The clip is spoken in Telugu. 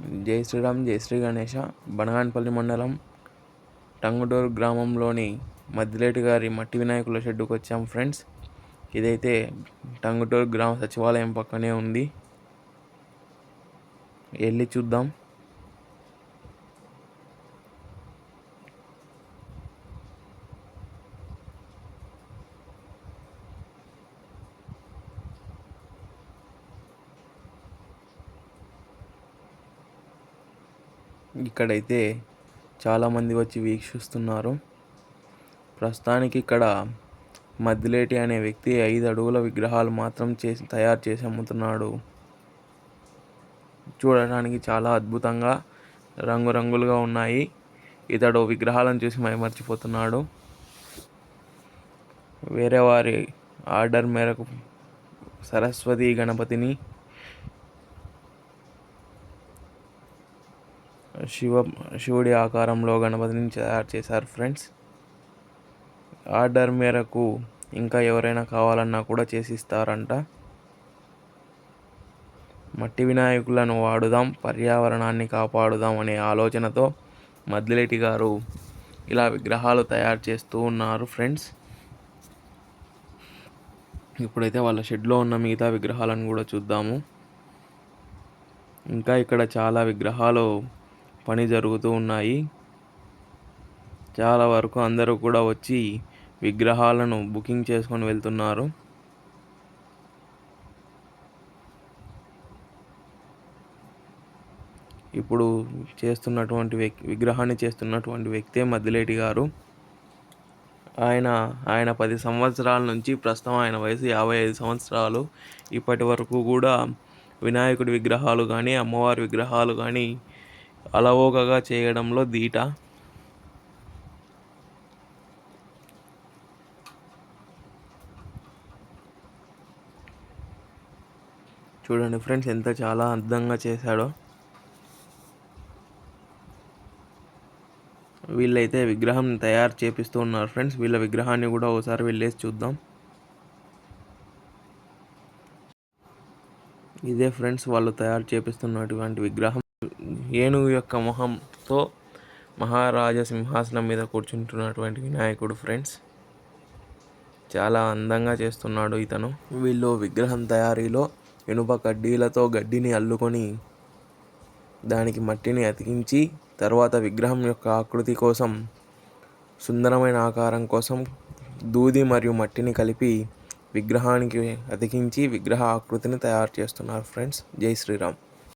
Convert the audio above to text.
జై శ్రీరామ్ జై శ్రీ గణేష. బనగానపల్లి మండలం టంగుటూరు గ్రామంలోని మద్దిలేటి గారి మట్టి వినాయకుల షెడ్డుకు వచ్చాం ఫ్రెండ్స్. ఇదైతే టంగుటూరు గ్రామ సచివాలయం పక్కనే ఉంది. వెళ్ళి చూద్దాం. ఇక్కడైతే చాలామంది వచ్చి వీక్షిస్తున్నారు. ప్రస్తుతానికి ఇక్కడ మద్దిలేటి అనే వ్యక్తి ఐదు అడుగుల విగ్రహాలు మాత్రం చేసి తయారు చేసి అమ్ముతున్నాడు. చూడటానికి చాలా అద్భుతంగా రంగురంగులుగా ఉన్నాయి. ఇతడు విగ్రహాలను చూసి మైమర్చిపోతున్నాడు. వేరే వారి ఆర్డర్ మేరకు సరస్వతి గణపతిని శివ శివుడి ఆకారంలో గణపతిని తయారు చేశారు ఫ్రెండ్స్ ఆర్డర్ మేరకు ఇంకా ఎవరైనా కావాలన్నా కూడా చేసిస్తారంట. మట్టి వినాయకులను వాడుదాం పర్యావరణాన్ని కాపాడుదాం అనే ఆలోచనతో మద్దిలేటి గారు ఇలా విగ్రహాలు తయారు చేస్తూ ఉన్నారు ఫ్రెండ్స్ ఇప్పుడైతే వాళ్ళ షెడ్లో ఉన్న మిగతా విగ్రహాలను కూడా చూద్దాము. ఇంకా ఇక్కడ చాలా విగ్రహాలు పని జరుగుతూ ఉన్నాయి. చాలా వరకు అందరూ కూడా వచ్చి విగ్రహాలను బుకింగ్ చేసుకొని వెళ్తున్నారు. ఇప్పుడు చేస్తున్నటువంటి వ్యక్ విగ్రహాన్ని చేస్తున్నటువంటి వ్యక్తే మద్దిలేటి గారు. ఆయన ఆయన పది సంవత్సరాల నుంచి ప్రస్తుతం ఆయన వయసు యాభై ఐదు సంవత్సరాలు. ఇప్పటి వరకు కూడా వినాయకుడి విగ్రహాలు కానీ అమ్మవారి విగ్రహాలు కానీ అలవోకగా చేయడంలో దీట చూడండి ఫ్రెండ్స్ ఎంత చాలా అందంగా చేశాడో. వీళ్ళైతే విగ్రహం తయారు చేపిస్తూ ఉన్నారు ఫ్రెండ్స్. వీళ్ళ విగ్రహాన్ని కూడా ఒకసారి వెళ్ళేసి చూద్దాం. ఇదే ఫ్రెండ్స్ వాళ్ళు తయారు చేపిస్తున్నటువంటి విగ్రహం. ఏనుగు యొక్క మొహంతో మహారాజ సింహాసనం మీద కూర్చుంటున్నటువంటి వినాయకుడు ఫ్రెండ్స్. చాలా అందంగా చేస్తున్నాడు ఇతను. వీళ్ళు విగ్రహం తయారీలో ఇనుప కడ్డీలతో గడ్డిని అల్లుకొని దానికి మట్టిని అతికించి తర్వాత విగ్రహం యొక్క ఆకృతి కోసం సుందరమైన ఆకారం కోసం దూది మరియు మట్టిని కలిపి విగ్రహానికి అతికించి విగ్రహ ఆకృతిని తయారు చేస్తున్నారు ఫ్రెండ్స్. జై శ్రీరామ్.